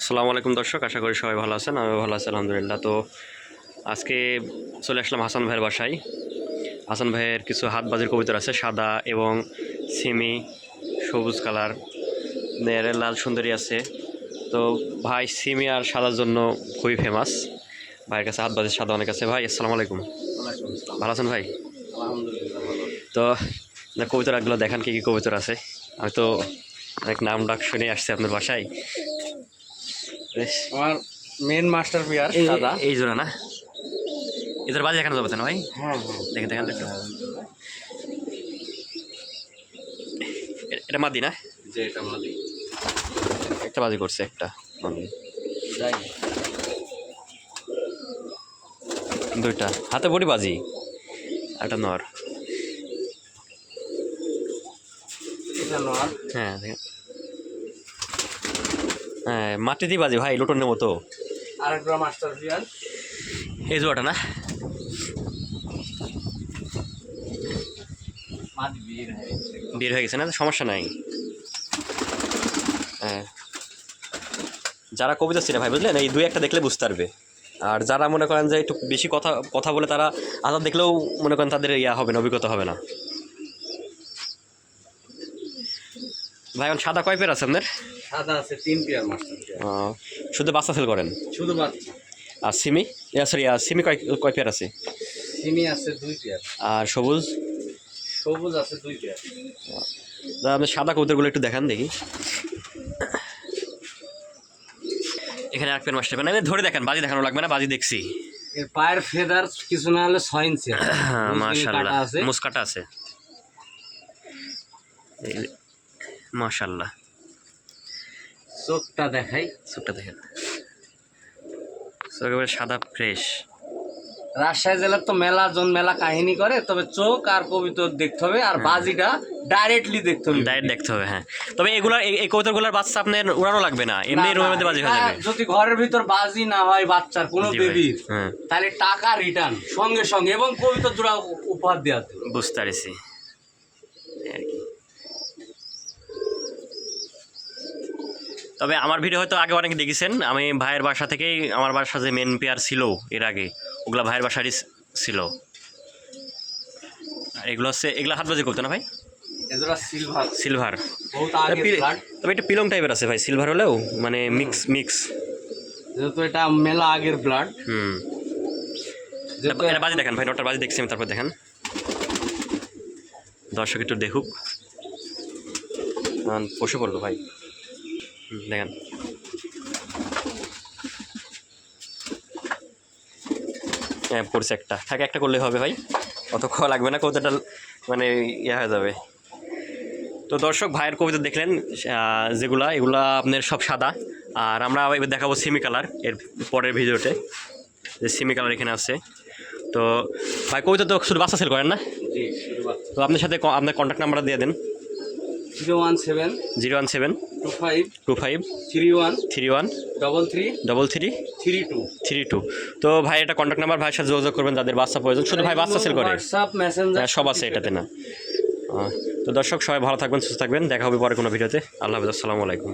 আসসালামু আলাইকুম দর্শক আশা করি সবাই ভালো আছেন আমি ভালো আছি আলহামদুলিল্লাহ। তো আজকে চলে আসলাম হাসান ভাইয়ের বাসায়। হাসান ভাইয়ের কিছু হাত বাজির কবিতর আছে সাদা এবং সিমি সবুজ কালার। লাল সুন্দরী আছে। তো ভাই সিমি আর সাদার জন্য খুবই ফেমাস ভাইয়ের কাছে হাত বাজির সাদা অনেক আছে। ভাই আসসালামু আলাইকুম। ভালো আছেন ভাই? তো কবিতাগুলো দেখান কী কী কবিতর আছে। আমি তো অনেক নাম ডাক শুনে আসছি আপনার বাসায়। বেশ। আমার মেন মাস্টার পিয়ার এই- সাদা। এই জোড়া না? এদের বাজে দেখানো যাবে না ভাই? হ্যাঁ হ্যাঁ। দেখেন দেখেন এটা মাদি না? যে এটা আমাদের একটা বাজি করছে একটা। দুইটা। হাতে বড়ি বাজি। একটা নর। হ্যাঁ দেখেন। হ্যাঁ মাটি দিয়ে বাজি ভাই লোটনের মতো মাস্টার পিয়ার এই জোড়াটা না? বের হয়ে গেছে। না? সমস্যা নাই। হ্যাঁ। যারা কবিতা ছিল ভাই বুঝলেন? এই দুই একটা দেখলে বুঝতে পারবে। আর যারা মনে করেন যে একটু বেশি কথা কথা বলে তারা আজাদ দেখলেও মনে করেন তাদের ইয়া হবে না অভিজ্ঞতা হবে না। ভাই এখন সাদা কয় পেয়ার আছে আপনার? সাদা আছে তিন পিয়ার মাস্টার শুধু বাচ্চা সেল করেন? শুধু বাচ্চা। আর সিমি? সরি আর সিমি কয় কয় পেয়ার আছে? সিমি আছে দুই পেয়ার। আর সবুজ? সবুজ আছে দুই পেয়ার। আপনি সাদা কবুতরগুলো একটু দেখান দেখি। এখানে এক পেন মাস্টার পেন আমি ধরে দেখেন বাজি দেখানো লাগবে না বাজি দেখছি। এর পায়ের ফেদার কিছু না হলে ছয় ইঞ্চি আছে। হ্যাঁ মাশাল্লাহ। মুসকাটা আছে। মাশাল্লাহ। চোখটা দেখাই চোখটা দেখেন So, একেবারে সাদা ফ্রেশ রাজশাহী জেলার তো মেলা জন মেলা কাহিনী করে তবে চোখ আর কবিতর দেখতে হবে আর বাজিটা ডাইরেক্টলি দেখতে হবে। ডাইরেক্ট দেখতে হবে হ্যাঁ। তবে এগুলা এই- কবুতরগুলোর বাচ্চা আপনার উড়ানো লাগবে না এমনি রুমের মধ্যে বাজি হয়ে যাবে যদি ঘরের ভিতর বাজি না হয় বাচ্চার কোনো বেবির হ্যাঁ। তাহলে টাকা রিটার্ন সঙ্গে সঙ্গে এবং কবিতা জোড়া উপহার দেওয়া বুঝতে পারছি এই আর কি। তবে আমার ভিডিও হয়তো আগে অনেক দেখেছেন। আমি ভাইয়ের বাসা থেকেই আমার বাসা যে মেন পেয়ার ছিল এর আগে ওগুলা ভাইয়ের বাসারই ছিল। আর এগুলো হচ্ছে এগুলো হাত বাজি করতো না ভাই? সিলভার সিলভার তবে এটা পিলং টাইপের আছে ভাই সিলভার হলেও মানে মিক্স মিক্স যেহেতু এটা মেলা আগের ব্লাড হুম। এটা বাজি দেখেন ভাই নটার বাজি দেখছি আমি তারপর দেখেন। দর্শক একটু দেখুক। বসে পড়ল ভাই। দেখেন। হ্যাঁ পড়ছে একটা। থাকে একটা করলে হবে ভাই। অত খাওয়া লাগবে না কবিতাটা মানে ইয়ে হয়ে যাবে। তো দর্শক ভাইয়ের কবিতা দেখলেন যেগুলা এগুলা আপনার সব সাদা। আর আমরা এবার দেখাবো সেমি কালারের পরের ভিডিওতে যে সিমি কালার এখানে আছে। তো ভাই কবিতা তো শুধু বাচ্চা সেল করেন না? তো আপনার সাথে আপনার কন্ট্যাক্ট নাম্বার দিয়ে দেন। Zero one seven zero one seven two five two five three one three one double three double three three two three two তো ভাই এটা কন্ট্যাক্ট নাম্বার ভাইয়ের সাথে যোগাযোগ করবেন যাদের বাচ্চা প্রয়োজন। শুধু ভাই বাচ্চা সেল করে। মেসেঞ্জার হ্যাঁ, সব আছে এটাতে না। তো দর্শক সবাই ভালো থাকবেন সুস্থ থাকবেন। দেখা হবে পরে কোনো ভিডিওতে। আল্লাহ হাফিজ আসসালামু আলাইকুম।